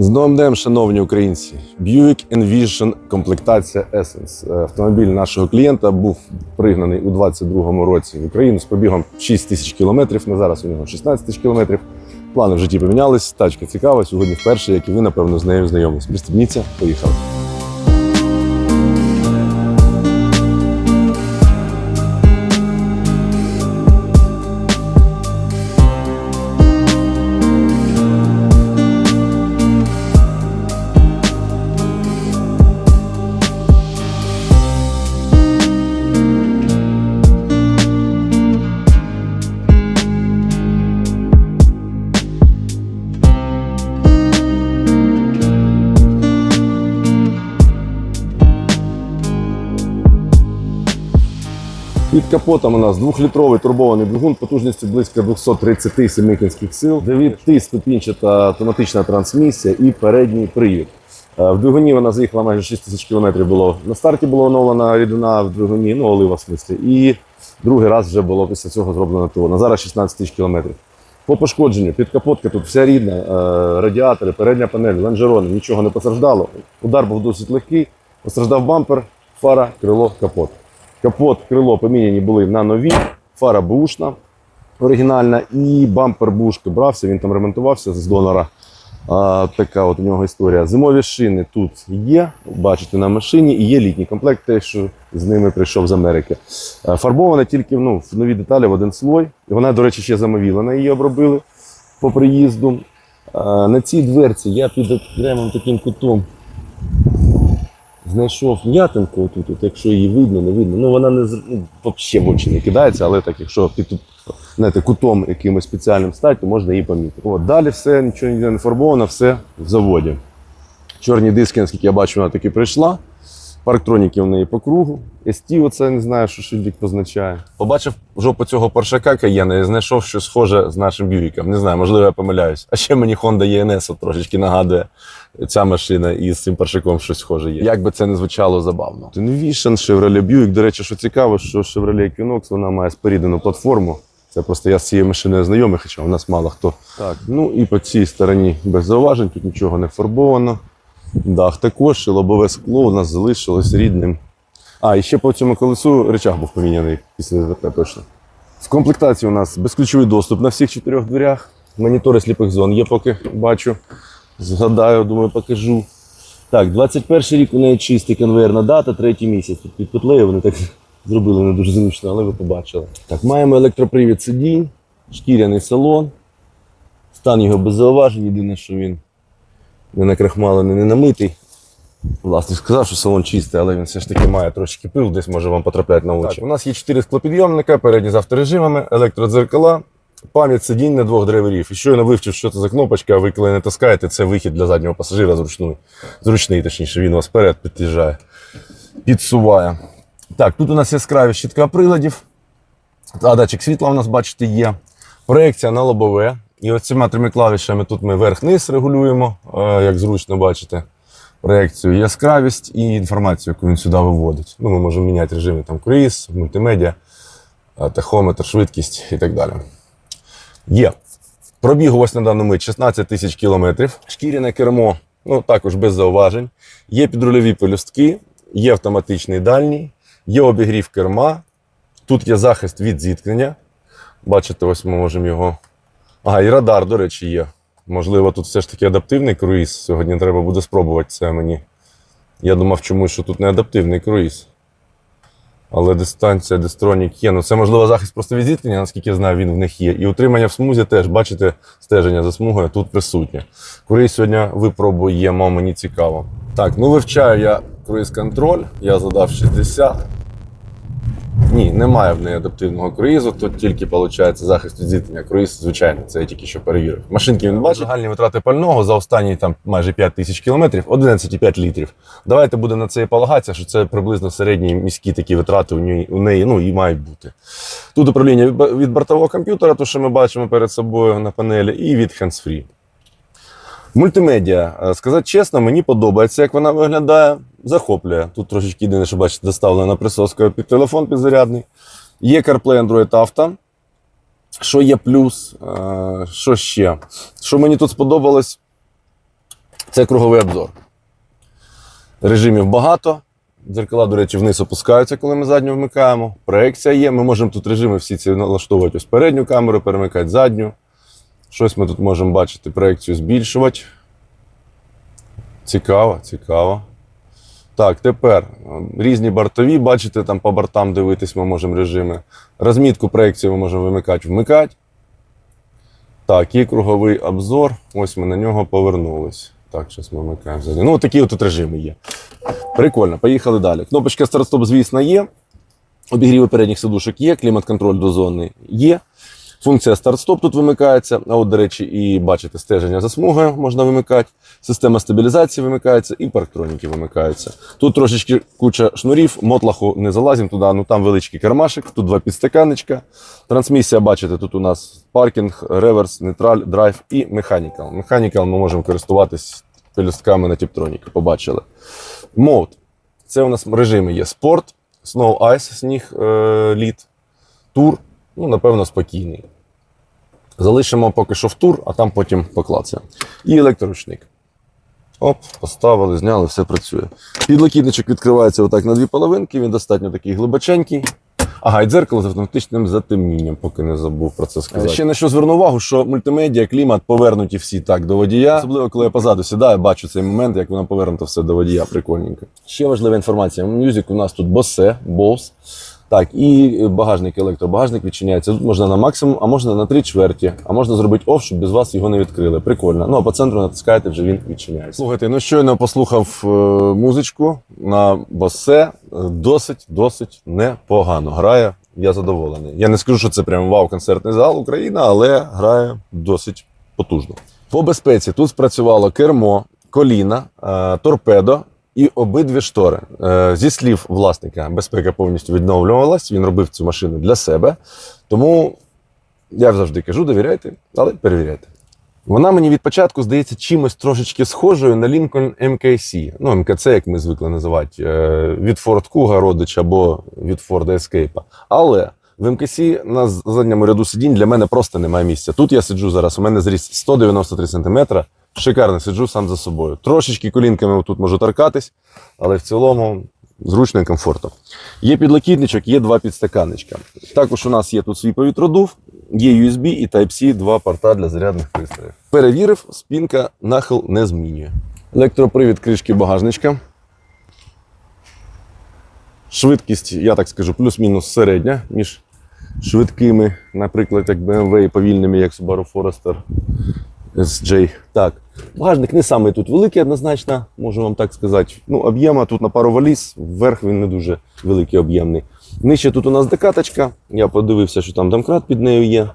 З новим днем, шановні українці, Buick Envision комплектація Essence. Е, Автомобіль нашого клієнта був пригнаний у 22-му році в Україну з пробігом 6 тисяч кілометрів. На зараз у нього 16 тисяч кілометрів. Плани в житті помінялись. Тачка цікава. Сьогодні вперше, як і ви, напевно, з нею знайомились. Пристебніться, поїхали. Під капотом у нас двохлітровий турбований двигун потужністю близько 237 кінських сил, 9 ступінчата автоматична трансмісія і передній привід. Е, В двигуні вона заїхала майже 6 тисяч кілометрів. Було на старті була оновлена рідина в двигуні, ну олива в смислі. І другий раз вже було після цього зроблено ТО. На зараз 16 тисяч кілометрів. По пошкодженню, підкапотка тут вся рідна, е, радіатори, передня панель, лонжерони, нічого не постраждало. Удар був досить легкий. Постраждав бампер, фара, крило, капот. Капот, крило поміняні були на нові, фара бушна оригінальна, і бампер бушки брався, він там ремонтувався з донора. А, така от у нього історія. Зимові шини тут є, бачите, на машині, і є літній комплект, те, що з ними прийшов з Америки. Фарбована тільки ну, в нові деталі в один слой. Вона, до речі, ще замовілена, її обробили по приїзду. Е, На цій дверці я під окремим таким кутом знайшов м'ятинку отут, от, якщо її видно, не видно. Ну вона не ну, взагалі в очі не кидається, але так, якщо під знаєте, кутом якимось спеціальним стать, то можна її помітити. От, далі все, нічого ніде не фарбовано, все в заводі. Чорні диски, наскільки я бачу, вона таки прийшла. Парктроніки в неї по кругу. ST, оце не знаю, що шильдик позначає. Побачив жопу цього паршака Каєна і знайшов щось схоже з нашим бюріком. Не знаю, можливо, я помиляюсь. А ще мені Honda ENS от трошечки нагадує ця машина і з цим паршаком щось схоже є. Як би це не звучало забавно. Invision, Chevrolet Buick. До речі, що цікаво, що Chevrolet Equinox вона має споріднену платформу. Це просто я з цією машиною знайомий, хоча у нас мало хто. Так, ну і по цій стороні без зауважень, тут нічого не фарбовано. Дах також, і лобове скло у нас залишилось рідним. А, і ще по цьому колесу речах був поміняний після ДТП точно. В комплектації у нас безключовий доступ на всіх чотирьох дверях. Монітори сліпих зон є, поки бачу. Згадаю, думаю, покажу. Так, 21 рік у неї чистий конвейерна дата, третій місяць. Тут під петлею вони так зробили не дуже зручно, але ви побачили. Так, маємо електропривід сидінь, шкіряний салон. Стан його без зауважень. Єдине, що він не накрахмалений, не намитий. Власник сказав, що салон чистий, але він все ж таки має трошки пил, десь може вам потрапляти на очі. Так, у нас є чотири склопідйомника, передні з авторежимами, електродзеркала, пам'ять сидінь на двох драйверів. І щойно вивчив, що це за кнопочка, а ви коли не таскаєте, це вихід для заднього пасажира зручний. Зручний, точніше, він вас вперед під'їжджає, підсуває. Так, тут у нас яскраві щитка приладів. А датчик світла у нас, бачите, є. Проекція на лобове. І цими трьома клавішами тут ми верх-низ регулюємо, е, як зручно бачите. Проекцію, яскравість і інформацію, яку він сюди виводить. Ну, ми можемо міняти режими там круїз, мультимедіа, е, тахометр, швидкість і так далі. Є. Пробіг ось на дану мить 16 тисяч кілометрів. Шкіряне кермо, ну також без зауважень. Є підрульові пелюстки, є автоматичний дальній, є обігрів керма. Тут є захист від зіткнення. Бачите, ось ми можемо його. Ага, і радар, до речі, є. Можливо, тут все ж таки адаптивний круїз. Сьогодні треба буде спробувати це мені. Я думав чомусь, що тут не адаптивний круїз. Але дистанція, дистронік є. Ну, це можливо захист просто від наскільки я знаю, він в них є. І утримання в смузі теж, бачите, стеження за смугою тут присутнє. Круїз сьогодні випробуємо, мені цікаво. Так, ну вивчаю я круїз-контроль, я задав 60. Немає в неї адаптивного круїзу, тут тільки виходить захист від зіткнення. Круїз, звичайно, це я тільки що перевірив. Машинки він бачить. Загальні витрати пального за останні там майже 5 тисяч кілометрів 11,5 літрів. Давайте буде на це і полагатися, що це приблизно середні міські такі витрати у неї, у неї ну, і мають бути. Тут управління від бортового комп'ютера, то що ми бачимо перед собою на панелі, і від hands-free. Мультимедіа. Е, Сказати чесно, мені подобається, як вона виглядає. Захоплює. Тут трошечки єдине, що бачите, доставлена присоска під телефон підзарядний. Є CarPlay Android Auto. Що є плюс? Е, Що ще? Що мені тут сподобалось? Це круговий обзор. Режимів багато. Дзеркала, до речі, вниз опускаються, коли ми задню вмикаємо. Проекція є. Ми можемо тут режими всі ці налаштовувати. Ось передню камеру, перемикати задню. Щось ми тут можемо бачити, проекцію збільшувати. Цікаво, цікаво. Так, тепер е, різні бортові, бачите, там по бортам дивитись ми можемо режими. Розмітку проекцію ми можемо вимикати, вмикати. Так, і круговий обзор. Ось ми на нього повернулись. Так, зараз ми вмикаємо взагалі. Ну, такі от режими є. Прикольно, поїхали далі. Кнопочка старт-стоп, звісно, є. Обігріви передніх сидушок є, клімат-контроль дозонний є. Функція старт-стоп тут вимикається. А от, до речі, і бачите, стеження за смугою можна вимикати. Система стабілізації вимикається і парктроніки вимикаються. Тут трошечки куча шнурів, мотлаху не залазимо туди, ну там величкий кармашик, тут два підстаканничка. Трансмісія, бачите, тут у нас паркінг, реверс, нейтраль, драйв і механікал. Механікал ми можемо користуватись пелюстками на тіптроніки, побачили. Мод. Це у нас режими є спорт, Snow Ice, сніг, е, лід, тур. Ну, напевно, спокійний. Залишимо поки що в тур, а там потім поклацаємо. І електроручник. Оп, поставили, зняли, все працює. Підлокітничок відкривається отак на дві половинки, він достатньо такий глибоченький. Ага, і дзеркало з автоматичним затемнінням, поки не забув про це сказати. Ще на що зверну увагу, що мультимедіа, клімат повернуті всі так до водія. Особливо, коли я позаду сідаю, бачу цей момент, як воно повернуто все до водія. Прикольненько. Ще важлива інформація. Music у нас тут Bose, Bose. Так, і багажник, електробагажник відчиняється. Тут можна на максимум, а можна на три чверті, а можна зробити оф, щоб без вас його не відкрили. Прикольно. Ну а по центру натискаєте, вже він відчиняється. Слухайте, ну щойно послухав е, музичку на босе. Досить, досить непогано грає. Я задоволений. Я не скажу, що це прям вау, концертний зал Україна, але грає досить потужно. По безпеці тут спрацювало кермо, коліна, е, торпедо і обидві штори. Е, Зі слів власника, безпека повністю відновлювалась. Він робив цю машину для себе. Тому я завжди кажу, довіряйте, але перевіряйте. Вона мені від початку здається чимось трошечки схожою на Lincoln MKC. Ну, МКЦ, як ми звикли називати, е, від Ford Kuga родич або від Ford Escape. Але в МКС на задньому ряду сидінь для мене просто немає місця. Тут я сиджу зараз, у мене зріст 193 см. Шикарно сиджу сам за собою. Трошечки колінками тут можу торкатись, але в цілому зручно і комфортно. Є підлокітничок, є два підстаканничка. Також у нас є тут свій повітродув, є USB і Type-C, два порта для зарядних пристроїв. Перевірив, спінка нахил не змінює. Електропривід кришки багажничка. Швидкість, я так скажу, плюс-мінус середня між швидкими, наприклад, як BMW і повільними, як Subaru Forester SJ. Так, багажник не самий тут великий, однозначно, можу вам так сказати. Ну, об'єма тут на пару валіз, вверх він не дуже великий об'ємний. Нижче тут у нас декаточка. Я подивився, що там домкрат під нею є.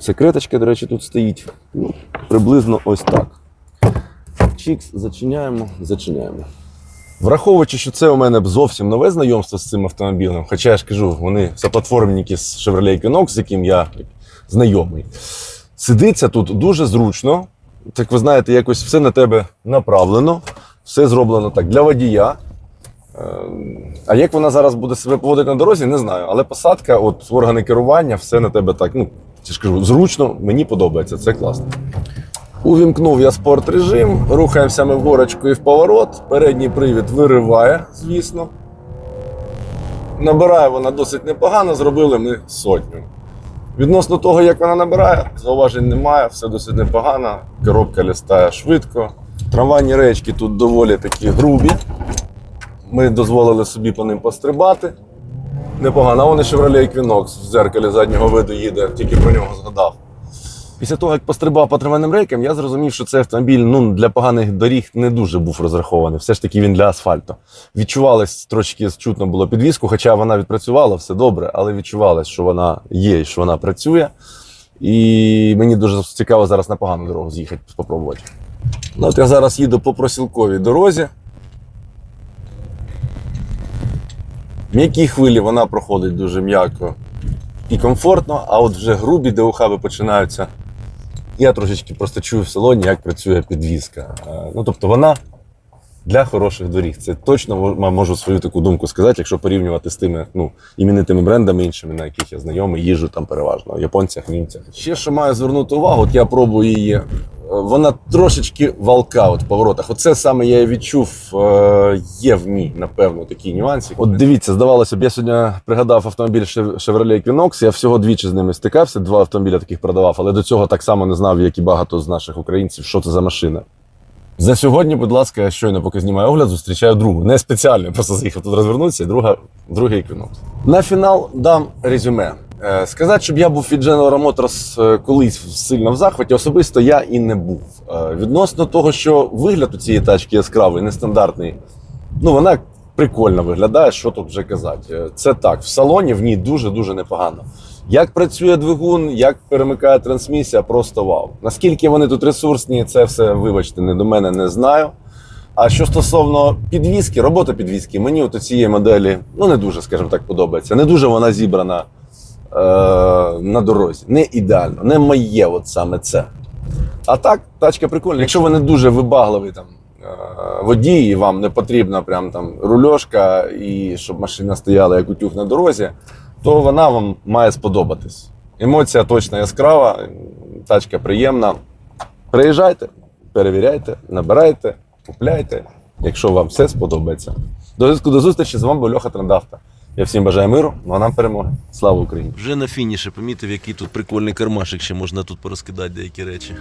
Секреточка, до речі, тут стоїть. Ну, приблизно ось так. Чікс, зачиняємо, зачиняємо. Враховуючи, що це у мене зовсім нове знайомство з цим автомобілем, хоча я ж кажу, вони соплатформники з Chevrolet Equinox, з яким я знайомий. Сидиться тут дуже зручно. Так ви знаєте, якось все на тебе направлено, все зроблено так для водія. Е, А як вона зараз буде себе поводити на дорозі, не знаю. Але посадка, от органи керування, все на тебе так. Ну, я ж кажу, зручно, мені подобається, це класно. Увімкнув я спорт режим, рухаємося ми в горочку і в поворот. Передній привід вириває, звісно. Набирає вона досить непогано, зробили ми сотню. Відносно того, як вона набирає, зауважень немає, все досить непогано. Коробка лістає швидко. Трамвайні речки тут доволі такі грубі. Ми дозволили собі по ним пострибати. Непогано. А вони ще в Chevrolet Equinox в зеркалі заднього виду їде, тільки про нього згадав. Після того, як пострибав по трамвайним рейкам, я зрозумів, що цей автомобіль ну, для поганих доріг не дуже був розрахований. Все ж таки він для асфальту. Відчувалось трошки чутно було підвіску, хоча вона відпрацювала все добре, але відчувалось, що вона є і що вона працює. І мені дуже цікаво зараз на погану дорогу з'їхати, спробувати. Ну, от я зараз їду по просілковій дорозі. М'які хвилі вона проходить дуже м'яко і комфортно, а от вже грубі, де ухаби починаються. Я трошечки просто чую в салоні, як працює підвізка. Е, Ну, тобто вона для хороших доріг. Це точно можу свою таку думку сказати, якщо порівнювати з тими ну, іменитими брендами іншими, на яких я знайомий, їжу там переважно, японцях, німцях. Ще що маю звернути увагу, от я пробую її вона трошечки валка от в поворотах. Оце саме я відчув. е, Є в ній, напевно, такі нюанси. От дивіться, здавалося б, я сьогодні пригадав автомобіль Chevrolet Equinox. Я всього двічі з ними стикався, два автомобіля таких продавав, але до цього так само не знав, як і багато з наших українців, що це за машина. За сьогодні, будь ласка, я щойно поки знімаю огляд, зустрічаю другу. Не спеціально, просто заїхав тут розвернутися, друга, другий Equinox. На фінал дам резюме. Е, Сказати, щоб я був від General Motors е, колись сильно в захваті, особисто я і не був. Е, Відносно того, що вигляд у цієї тачки яскравий, нестандартний, ну вона прикольно виглядає, що тут вже казати. Це так, в салоні в ній дуже-дуже непогано. Як працює двигун, як перемикає трансмісія, просто вау. Наскільки вони тут ресурсні, це все, вибачте, не до мене не знаю. А що стосовно підвіски, робота підвіски, мені от у цієї моделі ну не дуже, скажімо так, подобається. Не дуже вона зібрана на дорозі. Не ідеально, не моє, от саме це. А так, тачка прикольна. Якщо ви не дуже вибагливий там е, водій, і вам не потрібна прям там рульошка, і щоб машина стояла як утюг на дорозі, то вона вам має сподобатись. Емоція точно яскрава, тачка приємна. Приїжджайте, перевіряйте, набирайте, купляйте, якщо вам все сподобається. До зв'язку до зустрічі з вами був Льоха Трендавта. Я всім бажаю миру, ну а нам перемоги. Слава Україні! Вже на фініші помітив, який тут прикольний кармашик, ще можна тут порозкидати деякі речі.